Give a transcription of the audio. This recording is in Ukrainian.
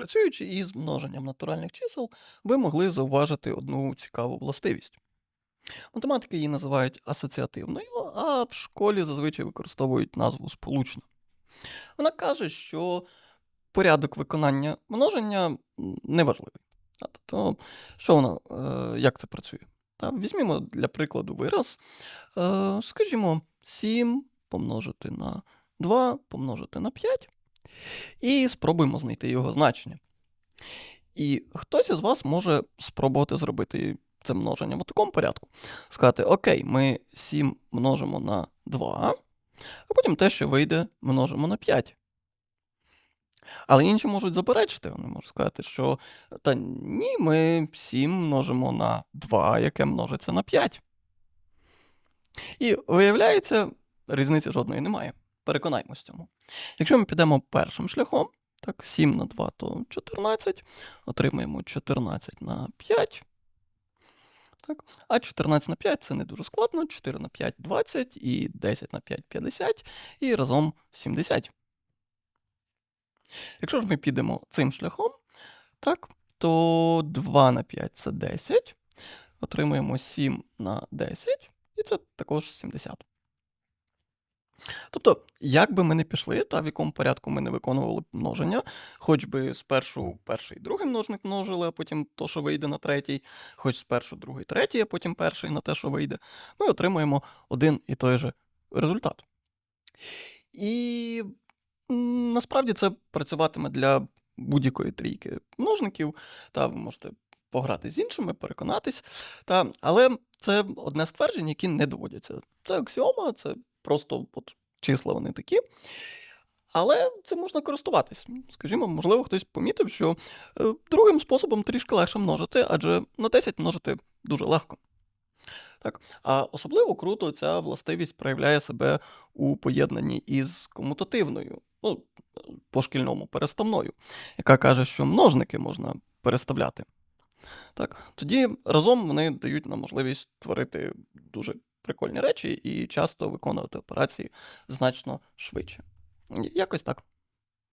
Працюючи із множенням натуральних чисел, ви могли зауважити одну цікаву властивість. Математики її називають асоціативною, а в школі зазвичай використовують назву сполучна. Вона каже, що порядок виконання множення неважливий. Тобто, що вона, е, як це працює? Візьмімо для прикладу вираз. Е, скажімо, 7 помножити на 2 помножити на 5, і спробуємо знайти його значення. І хтось із вас може спробувати зробити це множення в такому порядку. Сказати: Окей, ми 7 множимо на 2, а потім те, що вийде, множимо на 5. Але інші можуть заперечити, вони можуть сказати, що та ні, ми 7 множимо на 2, яке множиться на 5. І виявляється, різниці жодної немає. Переконаймось цьому. Якщо ми підемо першим шляхом, так, 7 на 2 то 14, отримаємо 14 на 5. Так. А 14 на 5 це не дуже складно. 4 на 5 20 і 10 на 5 50, і разом 70. Якщо ж ми підемо цим шляхом, так, то 2 на 5 це 10. Отримуємо 7 на 10, і це також 70. Тобто, як би ми не пішли, та в якому порядку ми не виконували множення, хоч би спершу перший і другий множник множили, а потім то, що вийде на третій, хоч спершу другий, третій, а потім перший на те, що вийде, ми отримуємо один і той же результат. І насправді це працюватиме для будь-якої трійки множників, та ви можете пограти з іншими, переконатись. Та, але це одне з тверджень, які не доводяться. Це аксіома, це просто от, числа вони такі. Але це можна користуватись. Скажімо, можливо, хтось помітив, що е, другим способом трішки легше множити, адже на 10 множити дуже легко. Так. А особливо круто ця властивість проявляє себе у поєднанні із комутативною, ну, по шкільному переставною, яка каже, що множники можна переставляти. Так. Тоді разом вони дають нам можливість творити дуже прикольні речі і часто виконувати операції значно швидше. Якось так.